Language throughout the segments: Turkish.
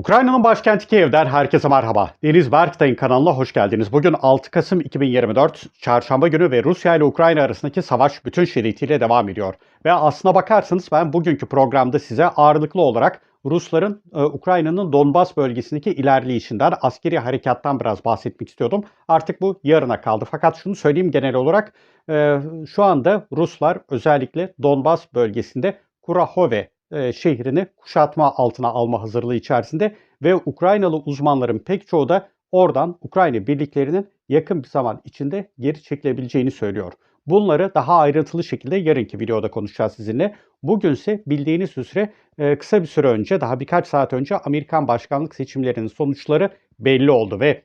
Ukrayna'nın başkenti Kiev'den herkese merhaba. Deniz Berktay'ın kanalına hoş geldiniz. Bugün 6 Kasım 2024 Çarşamba günü ve Rusya ile Ukrayna arasındaki savaş bütün şiddetiyle devam ediyor. Ve aslına bakarsanız ben bugünkü programda size ağırlıklı olarak Rusların e, Ukrayna'nın Donbas bölgesindeki ilerleyişinden, askeri harekattan biraz bahsetmek istiyordum. Artık bu yarına kaldı. Fakat şunu söyleyeyim genel olarak e, şu anda Ruslar özellikle Donbas bölgesinde Kurahove e, şehrini kuşatma altına alma hazırlığı içerisinde ve Ukraynalı uzmanların pek çoğu da oradan Ukrayna birliklerinin yakın bir zaman içinde geri çekilebileceğini söylüyor. Bunları daha ayrıntılı şekilde yarınki videoda konuşacağız sizinle. Bugünse bildiğiniz üzere e, kısa bir süre önce, daha birkaç saat önce Amerikan başkanlık seçimlerinin sonuçları belli oldu ve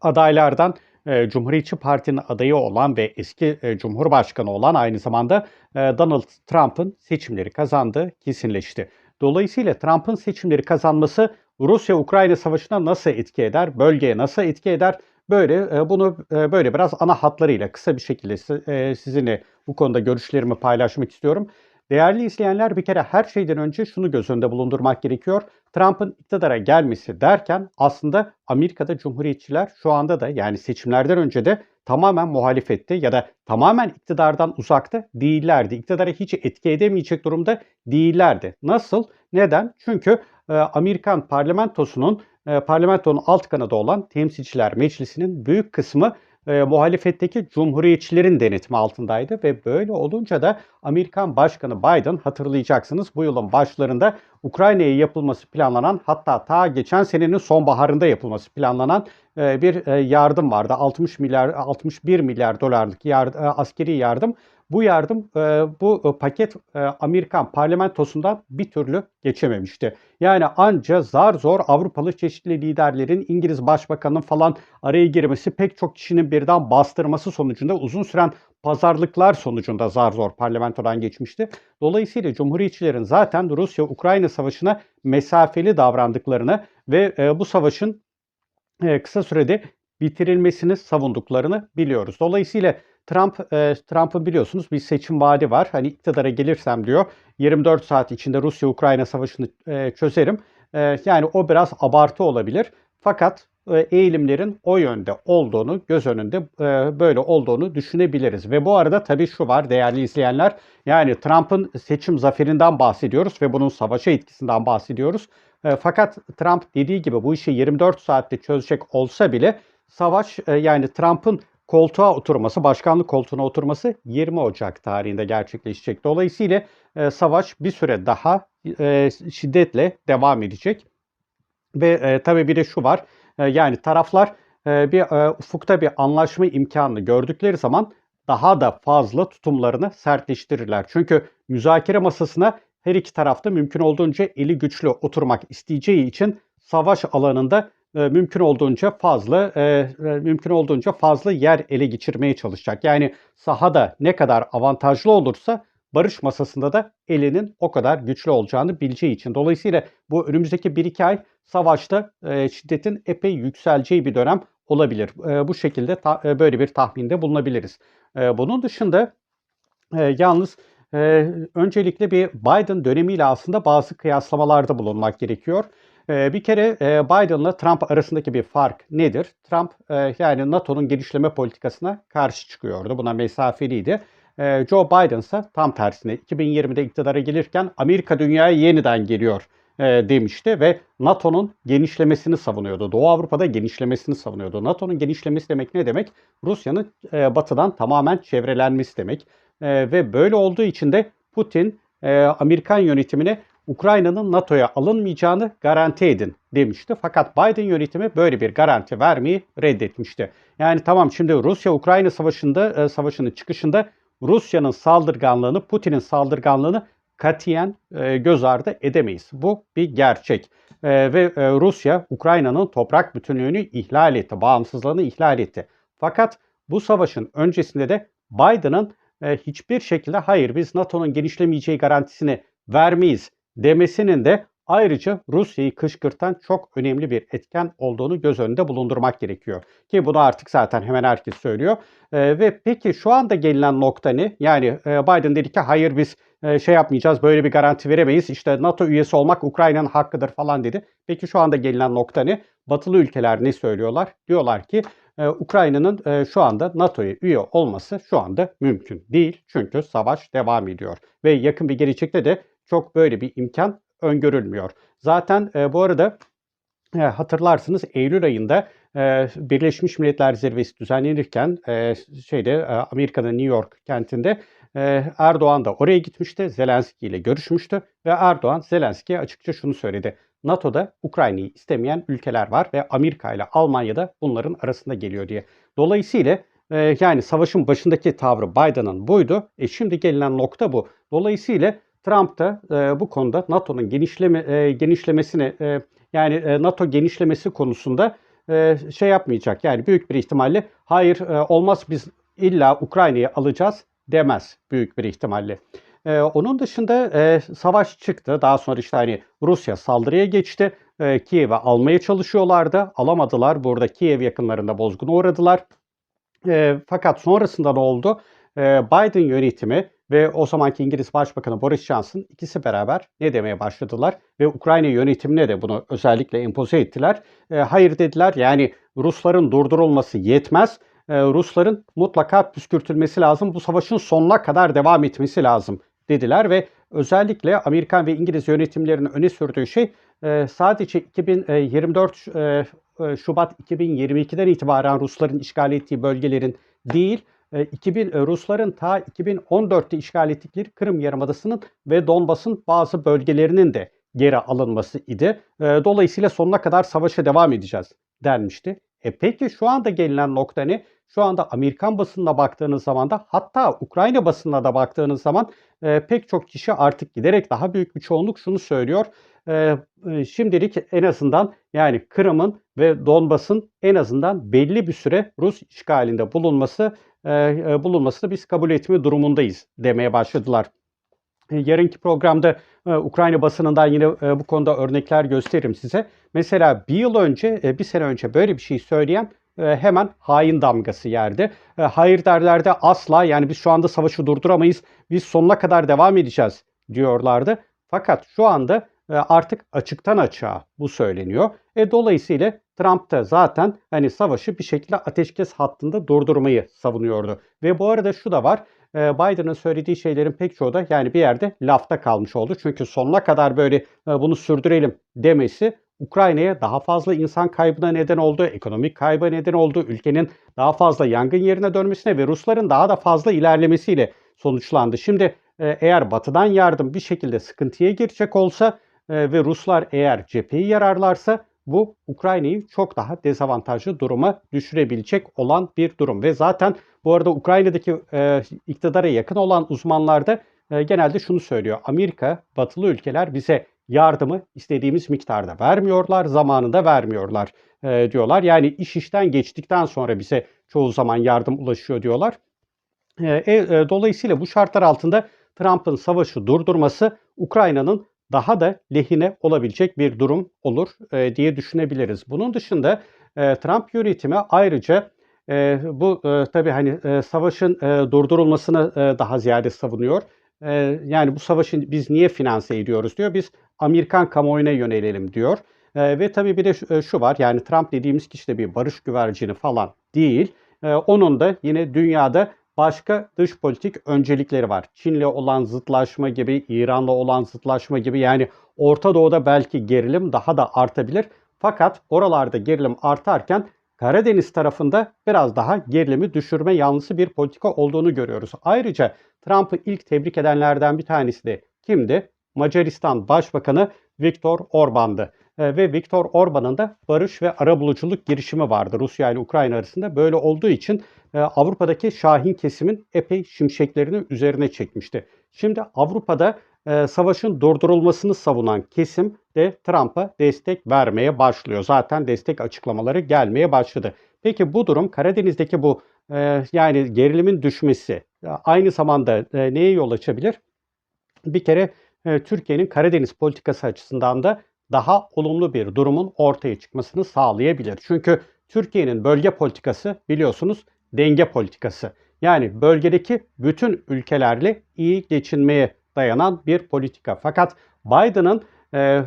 adaylardan e, Cumhuriyetçi Parti'nin adayı olan ve eski e, Cumhurbaşkanı olan aynı zamanda e, Donald Trump'ın seçimleri kazandığı kesinleşti. Dolayısıyla Trump'ın seçimleri kazanması Rusya-Ukrayna savaşına nasıl etki eder, bölgeye nasıl etki eder? Böyle e, bunu böyle biraz ana hatlarıyla kısa bir şekilde si- sizinle bu konuda görüşlerimi paylaşmak istiyorum. Değerli izleyenler bir kere her şeyden önce şunu göz önünde bulundurmak gerekiyor. Trump'ın iktidara gelmesi derken aslında Amerika'da Cumhuriyetçiler şu anda da yani seçimlerden önce de tamamen muhalefette ya da tamamen iktidardan uzakta değillerdi. İktidara hiç etki edemeyecek durumda değillerdi. Nasıl? Neden? Çünkü e, Amerikan parlamentosunun e, parlamentonun alt kanadı olan Temsilciler Meclisi'nin büyük kısmı e, muhalefetteki cumhuriyetçilerin denetimi altındaydı ve böyle olunca da Amerikan Başkanı Biden hatırlayacaksınız bu yılın başlarında Ukrayna'ya yapılması planlanan hatta ta geçen senenin sonbaharında yapılması planlanan e, bir e, yardım vardı. 60 milyar 61 milyar dolarlık yard, e, askeri yardım. Bu yardım e, bu e, paket e, Amerikan parlamentosundan bir türlü geçememişti. Yani anca zar zor Avrupalı çeşitli liderlerin İngiliz Başbakanı'nın falan araya girmesi pek çok kişinin birden bastırması sonucunda uzun süren pazarlıklar sonucunda zar zor parlamentodan geçmişti. Dolayısıyla Cumhuriyetçilerin zaten Rusya-Ukrayna savaşına mesafeli davrandıklarını ve bu savaşın kısa sürede bitirilmesini savunduklarını biliyoruz. Dolayısıyla Trump e, Trump'ın biliyorsunuz bir seçim vaadi var. Hani iktidara gelirsem diyor 24 saat içinde Rusya-Ukrayna savaşını e, çözerim. E, yani o biraz abartı olabilir. Fakat e, eğilimlerin o yönde olduğunu, göz önünde e, böyle olduğunu düşünebiliriz. Ve bu arada tabii şu var değerli izleyenler. Yani Trump'ın seçim zaferinden bahsediyoruz ve bunun savaşa etkisinden bahsediyoruz. E, fakat Trump dediği gibi bu işi 24 saatte çözecek olsa bile savaş e, yani Trump'ın koltuğa oturması, başkanlık koltuğuna oturması 20 Ocak tarihinde gerçekleşecek. Dolayısıyla e, savaş bir süre daha e, şiddetle devam edecek. Ve e, tabii bir de şu var. E, yani taraflar e, bir e, ufukta bir anlaşma imkanını gördükleri zaman daha da fazla tutumlarını sertleştirirler. Çünkü müzakere masasına her iki tarafta mümkün olduğunca eli güçlü oturmak isteyeceği için savaş alanında mümkün olduğunca fazla e, e, mümkün olduğunca fazla yer ele geçirmeye çalışacak. Yani sahada ne kadar avantajlı olursa barış masasında da elinin o kadar güçlü olacağını bileceği için. Dolayısıyla bu önümüzdeki 1-2 ay savaşta e, şiddetin epey yükseleceği bir dönem olabilir. E, bu şekilde e, böyle bir tahminde bulunabiliriz. E, bunun dışında e, yalnız e, öncelikle bir Biden dönemiyle aslında bazı kıyaslamalarda bulunmak gerekiyor. E, bir kere e, Biden'la Trump arasındaki bir fark nedir? Trump e, yani NATO'nun genişleme politikasına karşı çıkıyordu. Buna mesafeliydi. E, Joe Biden ise tam tersine 2020'de iktidara gelirken Amerika dünyaya yeniden geliyor demişti ve NATO'nun genişlemesini savunuyordu. Doğu Avrupa'da genişlemesini savunuyordu. NATO'nun genişlemesi demek ne demek? Rusya'nın batıdan tamamen çevrelenmesi demek. Ve böyle olduğu için de Putin Amerikan yönetimine Ukrayna'nın NATO'ya alınmayacağını garanti edin demişti. Fakat Biden yönetimi böyle bir garanti vermeyi reddetmişti. Yani tamam şimdi Rusya-Ukrayna savaşında e, savaşının çıkışında Rusya'nın saldırganlığını, Putin'in saldırganlığını katiyen e, göz ardı edemeyiz. Bu bir gerçek. E, ve e, Rusya Ukrayna'nın toprak bütünlüğünü ihlal etti, bağımsızlığını ihlal etti. Fakat bu savaşın öncesinde de Biden'ın e, hiçbir şekilde hayır biz NATO'nun genişlemeyeceği garantisini vermeyiz demesinin de ayrıca Rusya'yı kışkırtan çok önemli bir etken olduğunu göz önünde bulundurmak gerekiyor. Ki bunu artık zaten hemen herkes söylüyor. E, ve peki şu anda gelinen nokta ne? Yani e, Biden dedi ki hayır biz e, şey yapmayacağız, böyle bir garanti veremeyiz. İşte NATO üyesi olmak Ukrayna'nın hakkıdır falan dedi. Peki şu anda gelinen nokta ne? Batılı ülkeler ne söylüyorlar? Diyorlar ki e, Ukrayna'nın e, şu anda NATO'ya üye olması şu anda mümkün değil. Çünkü savaş devam ediyor. Ve yakın bir gelecekte de çok böyle bir imkan öngörülmüyor. Zaten e, bu arada e, hatırlarsınız Eylül ayında e, Birleşmiş Milletler Zirvesi düzenlenirken e, şeyde e, Amerika'nın New York kentinde e, Erdoğan da oraya gitmişti. Zelenski ile görüşmüştü ve Erdoğan Zelenski'ye açıkça şunu söyledi. NATO'da Ukrayna'yı istemeyen ülkeler var ve Amerika ile Almanya da bunların arasında geliyor diye. Dolayısıyla e, yani savaşın başındaki tavrı Biden'ın buydu. E şimdi gelinen nokta bu. Dolayısıyla Trump da e, bu konuda NATO'nun genişleme e, genişlemesini e, yani e, NATO genişlemesi konusunda e, şey yapmayacak. Yani büyük bir ihtimalle hayır e, olmaz biz illa Ukrayna'yı alacağız demez büyük bir ihtimalle. Ee, onun dışında e, savaş çıktı. Daha sonra işte hani Rusya saldırıya geçti. E, Kiev'i almaya çalışıyorlardı. Alamadılar. Burada Kiev yakınlarında bozguna uğradılar. E, fakat sonrasında ne oldu? E, Biden yönetimi ve o zamanki İngiliz Başbakanı Boris Johnson ikisi beraber ne demeye başladılar ve Ukrayna yönetimine de bunu özellikle empoze ettiler. E, hayır dediler yani Rusların durdurulması yetmez. E, Rusların mutlaka püskürtülmesi lazım. Bu savaşın sonuna kadar devam etmesi lazım dediler ve özellikle Amerikan ve İngiliz yönetimlerinin öne sürdüğü şey e, sadece 2024 e, e, Şubat 2022'den itibaren Rusların işgal ettiği bölgelerin değil 2000 Rusların ta 2014'te işgal ettikleri Kırım Yarımadası'nın ve Donbas'ın bazı bölgelerinin de geri alınması idi. Dolayısıyla sonuna kadar savaşa devam edeceğiz denmişti. E peki şu anda gelinen nokta ne? Şu anda Amerikan basınına baktığınız zaman da hatta Ukrayna basınına da baktığınız zaman e, pek çok kişi artık giderek daha büyük bir çoğunluk şunu söylüyor. E, e, şimdilik en azından yani Kırım'ın ve Donbas'ın en azından belli bir süre Rus işgalinde bulunması e, e, bulunmasını biz kabul etme durumundayız demeye başladılar. E, yarınki programda e, Ukrayna basınından yine e, bu konuda örnekler gösteririm size. Mesela bir yıl önce, e, bir sene önce böyle bir şey söyleyen e, hemen hain damgası yerdi. E, hayır derlerde asla yani biz şu anda savaşı durduramayız, biz sonuna kadar devam edeceğiz diyorlardı. Fakat şu anda e, artık açıktan açığa bu söyleniyor. E, dolayısıyla Trump da zaten hani savaşı bir şekilde ateşkes hattında durdurmayı savunuyordu. Ve bu arada şu da var. Biden'ın söylediği şeylerin pek çoğu da yani bir yerde lafta kalmış oldu. Çünkü sonuna kadar böyle bunu sürdürelim demesi Ukrayna'ya daha fazla insan kaybına neden oldu, ekonomik kayba neden oldu, ülkenin daha fazla yangın yerine dönmesine ve Rusların daha da fazla ilerlemesiyle sonuçlandı. Şimdi e, eğer batıdan yardım bir şekilde sıkıntıya girecek olsa e, ve Ruslar eğer cepheyi yararlarsa bu Ukrayna'yı çok daha dezavantajlı duruma düşürebilecek olan bir durum. Ve zaten bu arada Ukrayna'daki e, iktidara yakın olan uzmanlar da e, genelde şunu söylüyor. Amerika, batılı ülkeler bize yardımı istediğimiz miktarda vermiyorlar, zamanında vermiyorlar e, diyorlar. Yani iş işten geçtikten sonra bize çoğu zaman yardım ulaşıyor diyorlar. E, e, dolayısıyla bu şartlar altında Trump'ın savaşı durdurması Ukrayna'nın daha da lehine olabilecek bir durum olur e, diye düşünebiliriz. Bunun dışında e, Trump yönetimi ayrıca e, bu e, tabii hani e, savaşın e, durdurulmasını e, daha ziyade savunuyor. E, yani bu savaşı biz niye finanse ediyoruz diyor. Biz Amerikan kamuoyuna yönelelim diyor. E, ve tabii bir de şu, e, şu var yani Trump dediğimiz kişi de bir barış güvercini falan değil. E, onun da yine dünyada başka dış politik öncelikleri var. Çin'le olan zıtlaşma gibi, İran'la olan zıtlaşma gibi yani Orta Doğu'da belki gerilim daha da artabilir. Fakat oralarda gerilim artarken Karadeniz tarafında biraz daha gerilimi düşürme yanlısı bir politika olduğunu görüyoruz. Ayrıca Trump'ı ilk tebrik edenlerden bir tanesi de kimdi? Macaristan Başbakanı Viktor Orban'dı. E, ve Viktor Orban'ın da barış ve arabuluculuk girişimi vardı Rusya ile Ukrayna arasında. Böyle olduğu için e, Avrupa'daki Şahin kesimin epey şimşeklerini üzerine çekmişti. Şimdi Avrupa'da e, savaşın durdurulmasını savunan kesim de Trump'a destek vermeye başlıyor. Zaten destek açıklamaları gelmeye başladı. Peki bu durum Karadeniz'deki bu yani gerilimin düşmesi aynı zamanda neye yol açabilir? Bir kere e, Türkiye'nin Karadeniz politikası açısından da daha olumlu bir durumun ortaya çıkmasını sağlayabilir. Çünkü Türkiye'nin bölge politikası biliyorsunuz denge politikası. Yani bölgedeki bütün ülkelerle iyi geçinmeye dayanan bir politika. Fakat Biden'ın e,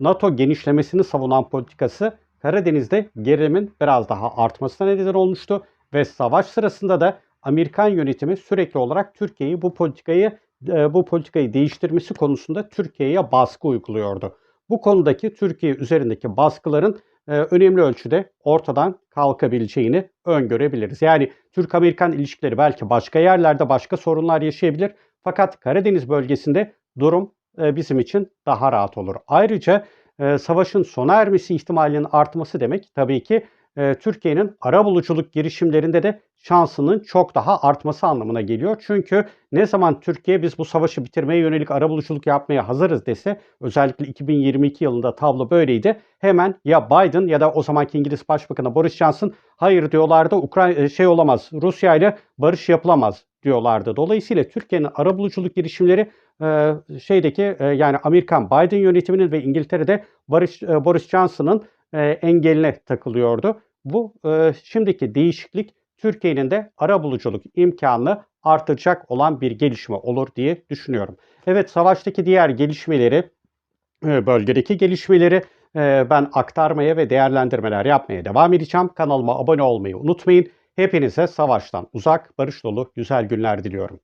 NATO genişlemesini savunan politikası Karadeniz'de gerilimin biraz daha artmasına neden olmuştu ve savaş sırasında da Amerikan yönetimi sürekli olarak Türkiye'yi bu politikayı e, bu politikayı değiştirmesi konusunda Türkiye'ye baskı uyguluyordu. Bu konudaki Türkiye üzerindeki baskıların e, önemli ölçüde ortadan kalkabileceğini öngörebiliriz. Yani Türk-Amerikan ilişkileri belki başka yerlerde başka sorunlar yaşayabilir fakat Karadeniz bölgesinde durum e, bizim için daha rahat olur. Ayrıca e, savaşın sona ermesi ihtimalinin artması demek tabii ki e, Türkiye'nin arabuluculuk girişimlerinde de şansının çok daha artması anlamına geliyor. Çünkü ne zaman Türkiye biz bu savaşı bitirmeye yönelik arabuluculuk yapmaya hazırız dese özellikle 2022 yılında tablo böyleydi. Hemen ya Biden ya da o zamanki İngiliz Başbakanı Boris Johnson hayır diyorlardı Ukrayna şey olamaz Rusya ile barış yapılamaz diyorlardı. Dolayısıyla Türkiye'nin arabuluculuk girişimleri e, şeydeki e, yani Amerikan Biden yönetiminin ve İngiltere'de Boris, e, Boris Johnson'ın e, engeline takılıyordu. Bu e, şimdiki değişiklik Türkiye'nin de arabuluculuk imkanını artıracak olan bir gelişme olur diye düşünüyorum. Evet savaştaki diğer gelişmeleri, e, bölgedeki gelişmeleri e, ben aktarmaya ve değerlendirmeler yapmaya devam edeceğim. Kanalıma abone olmayı unutmayın. Hepinize savaştan uzak, barış dolu güzel günler diliyorum.